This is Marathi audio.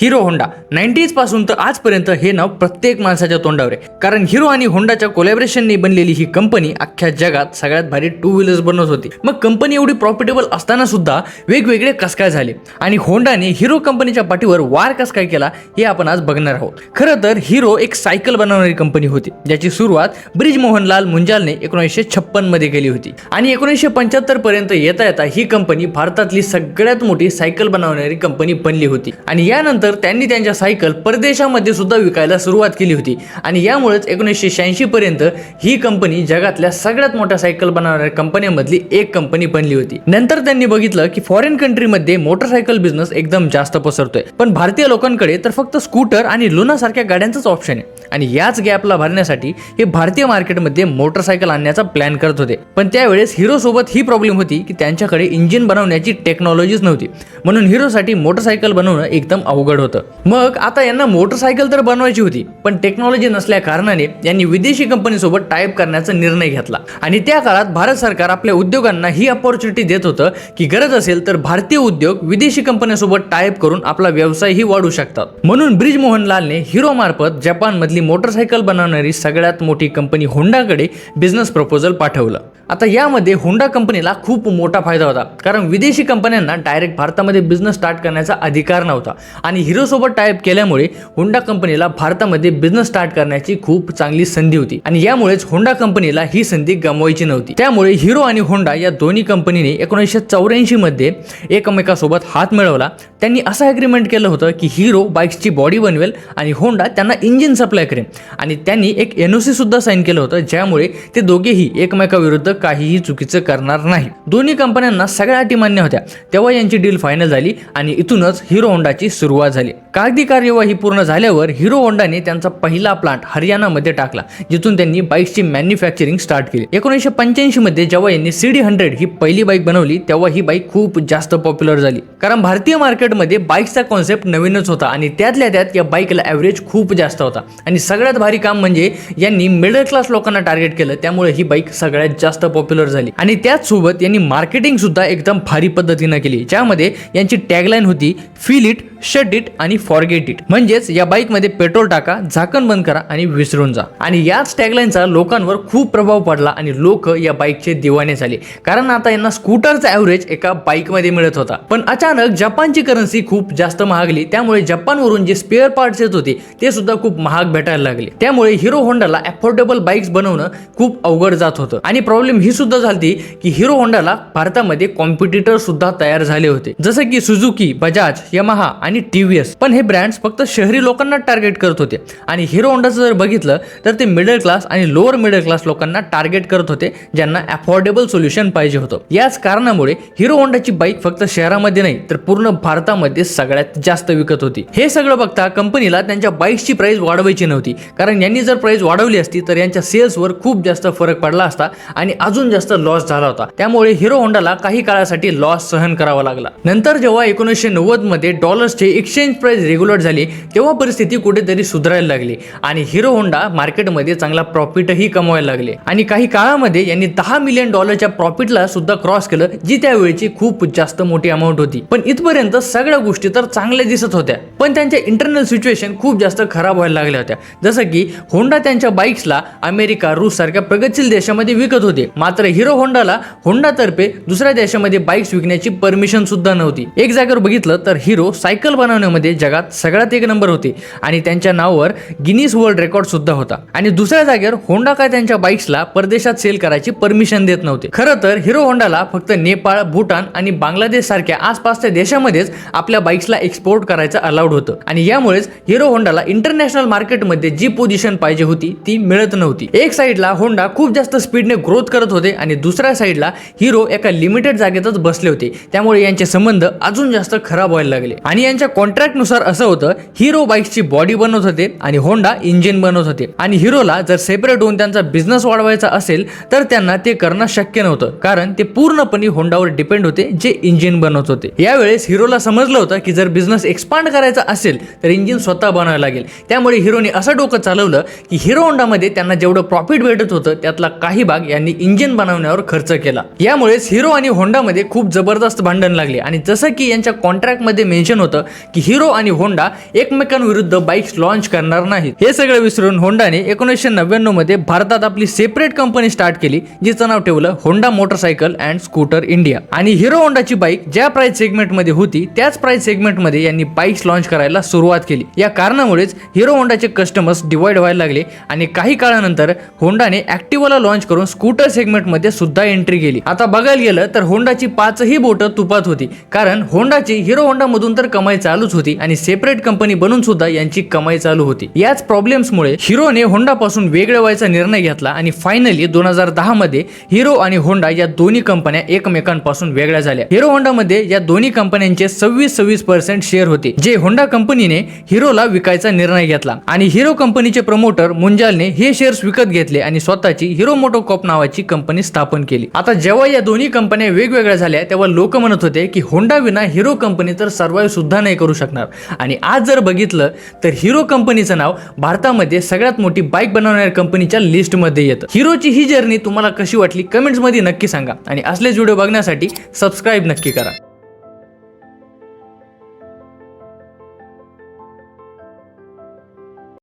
Hero Honda. नाईन्टीजपासून तर आजपर्यंत हे नाव प्रत्येक माणसाच्या तोंडावर आहे. कारण हिरो आणि होंडाच्या कोलॅबरेशनने बनलेली ही कंपनी अख्ख्या जगात सगळ्यात भारी टू व्हीलर्स बनवत होती. मग कंपनी एवढी प्रॉफिटेबल असताना सुद्धा वेगवेगळे कसकाय झाले? आणि होंडाने हिरो कंपनीच्या पाठीवर वार कसकाय केला हे आपण आज बघणार आहोत. खरं तर हिरो एक सायकल बनवणारी कंपनी होती ज्याची सुरुवात ब्रिज मोहनलाल मुंजालने एकोणीसशे छप्पनमध्ये केली होती. आणि एकोणीसशे पंच्याहत्तर पर्यंत येता येता ही कंपनी भारतातली सगळ्यात मोठी सायकल बनवणारी कंपनी बनली होती. आणि यानंतर त्यांनी त्यांच्या सायकल परदेशामध्ये सुद्धा विकायला सुरुवात केली होती. आणि यामुळेच एकोणीसशे शहाऐंशी पर्यंत ही कंपनी जगातल्या सगळ्यात मोठ्या सायकल बनवणाऱ्या कंपन्यांमधली एक कंपनी बनली होती. नंतर त्यांनी बघितलं की फॉरेन कंट्रीमध्ये मोटरसायकल बिझनेस एकदम जास्त पसरतोय. पण भारतीय लोकांकडे तर फक्त स्कूटर आणि लुना सारख्या गाड्यांचाच ऑप्शन आहे. आणि याच गॅपला भरण्यासाठी हे भारतीय मार्केटमध्ये मोटरसायकल आणण्याचा प्लॅन करत होते. पण त्यावेळेस हिरो सोबत ही प्रॉब्लेम होती की त्यांच्याकडे इंजिन बनवण्याची टेक्नॉलॉजीच नव्हती. म्हणून हिरोसाठी मोटरसायकल बनवणं एकदम अवघड होतं. मग आता यांना मोटरसायकल तर बनवायची होती पण टेक्नॉलॉजी नसल्या कारणाने यांनी विदेशी कंपनीसोबत टाईप करण्याचा निर्णय घेतला. आणि त्या काळात भारत सरकार आपल्या उद्योगांना ही अपॉर्च्युनिटी देत होतं की गरज असेल तर भारतीय उद्योग विदेशी कंपन्यांसोबत टाईप करून आपला व्यवसायही वाढू शकतात. म्हणून ब्रिज मोहनलालने हिरो मार्फत जपानमधली मोटरसायकल बनवणारी सगळ्यात मोठी कंपनी होंडाकडे बिझनेस प्रपोजल पाठवलं. आता यामध्ये होंडा कंपनीला खूप मोठा फायदा होता. कारण विदेशी कंपन्यांना डायरेक्ट भारतामध्ये बिझनेस स्टार्ट करण्याचा अधिकार नव्हता. आणि हिरोसोबत टाईप केल्यामुळे होंडा कंपनीला भारतामध्ये बिझनेस स्टार्ट करण्याची खूप चांगली संधी होती. आणि यामुळेच होंडा कंपनीला ही संधी गमवायची नव्हती. त्यामुळे हिरो आणि होंडा या दोन्ही कंपनीने एकोणीसशे चौऱ्याऐंशी मध्ये एकमेकासोबत हात मिळवला. त्यांनी असं अग्रीमेंट केलं होतं की हिरो बाईक्सची बॉडी बनवेल आणि होंडा त्यांना इंजिन सप्लाय करेल. आणि त्यांनी एक एन सुद्धा साईन केलं होतं ज्यामुळे ते दोघेही एकमेकाविरुद्ध काहीही चुकीचं करणार नाही. दोन्ही कंपन्यांना सगळ्या अटी मान्य होत्या. तेव्हा यांची डील फायनल झाली आणि इथूनच हिरो होंडाची सुरुवात झाली. कागदी कार्यवाही पूर्ण झाल्यावर हिरो होंडाने त्यांचा पहिला प्लांट हरियाणामध्ये टाकला जिथून त्यांनी बाईकची मॅन्युफॅक्चरिंग स्टार्ट केली. एकोणीसशे पंच्याऐंशी मध्ये जेव्हा यांनी सी डी हंड्रेड ही पहिली बाईक बनवली तेव्हा ही बाईक खूप जास्त पॉप्युलर झाली. कारण भारतीय मार्केटमध्ये बाईकचा कॉन्सेप्ट नवीनच होता आणि त्यातल्या त्यात या बाईकला ॲव्हरेज खूप जास्त होता. आणि सगळ्यात भारी काम म्हणजे यांनी मिडल क्लास लोकांना टार्गेट केलं त्यामुळे ही बाईक सगळ्यात जास्त पॉप्युलर झाली. आणि त्याचसोबत यांनी मार्केटिंग सुद्धा एकदम भारी पद्धतीनं केली. ज्यामध्ये यांची टॅगलाईन होती फील इट शट इट आणि फॉरगेट इट म्हणजेच या बाईकमध्ये पेट्रोल टाका झाकण बंद करा आणि विसरून जा. आणि याच टॅगलाईनचा लोकांवर खूप प्रभाव पडला आणि लोक या बाईकचे दिवाने झाले. कारण आता यांना स्कूटरचा ॲव्हरेज एका बाईकमध्ये मिळत होता. पण अचानक जपानची करन्सी खूप जास्त महागली. त्यामुळे जपानवरून जे स्पेअर पार्ट्स येत होते ते सुद्धा खूप महाग भेटायला लागले. त्यामुळे हिरो होंडाला अफोर्डेबल बाईक्स बनवणं खूप अवघड जात होतं. आणि प्रॉब्लेम ही सुद्धा झाली की हिरो होंडाला भारतामध्ये कॉम्पिटिटर सुद्धा तयार झाले होते. जसं की सुझुकी बजाज यमाहा आणि टीव्हीएस पण हे ब्रँड्स फक्त शहरी लोकांना टार्गेट करत होते. आणि हिरो होंडाचं जर बघितलं तर ते मिडल क्लास आणि लोअर मिडल क्लास लोकांना टार्गेट करत होते ज्यांना अफोर्डेबल सोल्युशन पाहिजे होतं. याच कारणामुळे हिरो होंडाची बाईक फक्त शहरामध्ये नाही तर पूर्ण भारतामध्ये सगळ्यात जास्त विकत होती. हे सगळं बघता कंपनीला त्यांच्या बाईक्सची प्राइस वाढवायची नव्हती. कारण यांनी जर प्राइस वाढवली असती तर यांच्या सेल्सवर खूप जास्त फरक पडला असता आणि अजून जास्त लॉस झाला होता. त्यामुळे हिरो होंडाला काही काळासाठी लॉस सहन करावा लागला. नंतर जेव्हा एकोणीसशे नव्वदमध्ये डॉलर्सचे एक्सचेंज प्राईस रेग्युलर झाली तेव्हा परिस्थिती कुठेतरी सुधारायला लागली. आणि हिरो होंडा मार्केटमध्ये चांगला प्रॉफिटही कमवायला लागले. आणि काही काळामध्ये यांनी दहा मिलियन डॉलरच्या प्रॉफिटला सुद्धा क्रॉस केलं जी त्यावेळेची खूप जास्त मोठी अमाऊंट होती. पण इथपर्यंत सगळ्या गोष्टी तर चांगल्या दिसत होत्या. पण त्यांच्या इंटरनल सिच्युएशन खूप जास्त खराब व्हायला लागल्या होत्या. जसं की होंडा त्यांच्या बाईक्सला अमेरिका रूस सारख्या प्रगतशील देशामध्ये विकत होते. मात्र हिरो होंडाला होंडातर्फे दुसऱ्या देशामध्ये बाईक्स विकण्याची परमिशन सुद्धा नव्हती. एक जागेवर बघितलं तर हिरो सायकल बनवण्यामध्ये जगात सगळ्यात एक नंबर होते आणि त्यांच्या नावावर गिनीस वर्ल्ड रेकॉर्ड सुद्धा होता. आणि दुसऱ्या जागेवर होंडा काय त्यांच्या बाईक्सला परदेशात सेल करायची परमिशन देत नव्हते. खरं तर हिरो होंडाला फक्त नेपाळ भूटान आणि बांगलादेश सारख्या आसपासच्या देशामध्येच आपल्या बाईक्सला एक्सपोर्ट करायचं अलाउड होतं. आणि यामुळेच हिरो होंडाला इंटरनॅशनल मार्केटमध्ये जी पोझिशन पाहिजे होती ती मिळत नव्हती. एक साईडला होंडा खूप जास्त स्पीडने ग्रोथ करत होते आणि दुसऱ्या साईडला हिरो एका लिमिटेड जागेतच बसले होते. त्यामुळे यांचे संबंध अजून जास्त खराब व्हायला लागले. आणि यांच्या कॉन्ट्रॅक्टनुसार असं होतं हिरो बाईक्सची बॉडी बनवत होते आणि होंडा इंजिन बनवत होते. आणि हिरोला जर सेपरेट होऊन त्यांचा बिझनेस वाढवायचा असेल तर त्यांना ते करणं शक्य नव्हतं. कारण ते पूर्णपणे होंडावर डिपेंड होते जे इंजिन बनवत होते. यावेळेस हिरोला समजलं होतं की जर बिझनेस एक्सपांड करायचा असेल तर इंजिन स्वतः बनवायला लागेल. त्यामुळे हिरोने असं डोकं चालवलं की हिरो होंडामध्ये त्यांना जेवढं प्रॉफिट भेटत होतं त्यातला काही भाग यांनी इंजिन बनवण्यावर खर्च केला. यामुळेच हिरो आणि होंडामध्ये खूप जबरदस्त भांडण लागले. आणि जसं की यांच्या कॉन्ट्रॅक्टमध्ये मेन्शन होतं की हिरो आणि होंडा एकमेकांविरुद्ध बाईक्स लॉन्च करणार नाहीत. हे सगळं विसरून होंडाने एकोणीसशे नव्याण्णवमध्ये भारतात आपली सेपरेट कंपनी स्टार्ट केली जिचं नाव ठेवलं Honda motorcycle and scooter India आणि हिरो होंडाची बाईक ज्या प्राइस सेगमेंटमध्ये होती त्याच प्राइस सेगमेंटमध्ये यांनी बाईक्स लॉन्च करायला सुरुवात केली. या कारणामुळेच हिरो होंडाचे कस्टमर्स डिवाइड व्हायला लागले आणि काही काळानंतर होंडाने ऍक्टिव्हाला लॉन्च करून स्कूटर सेगमेंटमध्ये सुद्धा एंट्री केली. आता बघायला गेलं तर होंडाची पाचही बोटं तुपात होती. कारण होंडाची हिरो होंडा मधून तर कमाई चालूच होती आणि सेपरेट कंपनी बनून सुद्धा यांची कमाई चालू होती. याच प्रॉब्लेम्समुळे हिरोने होंडा पासून वेगळे व्हायचा निर्णय घेतला आणि फायनली दोन हजार दहा मध्ये हिरो आणि होंडा या दोन्ही कंपन्या एकमेकांपासून वेगळ्या झाल्या. हिरो होंडा मध्ये या दोन्ही कंपन्यांचे सव्वीस सव्वीस पर्सेंट शेअर होते जे होंडा कंपनीने हिरोला विकायचा निर्णय घेतला. आणि हिरो कंपनीचे प्रमोटर मुंजालने हे शेअर्स विकत घेतले आणि स्वतःची हिरो मोटोकॉप नावाची कंपनी स्थापन केली. आता जेव्हा या दोन्ही कंपन्या वेगवेगळ्या झाल्या तेव्हा लोक म्हणत होते की होंडा विना हिरो कंपनी तर सर्वाईव्ह सुद्धा नाही करू शकणार. आणि आज जर बघितलं तर हिरो कंपनीचं नाव भारतामध्ये सगळ्यात मोठी बाईक बनवणाऱ्या कंपनीच्या लिस्टमध्ये येतं. हिरोची ही जर्नी तुम्हाला कशी वाटली कमेंट्समध्ये नक्की सांगा. आणि असलेच व्हिडिओ बघण्यासाठी सबस्क्राईब नक्की करा.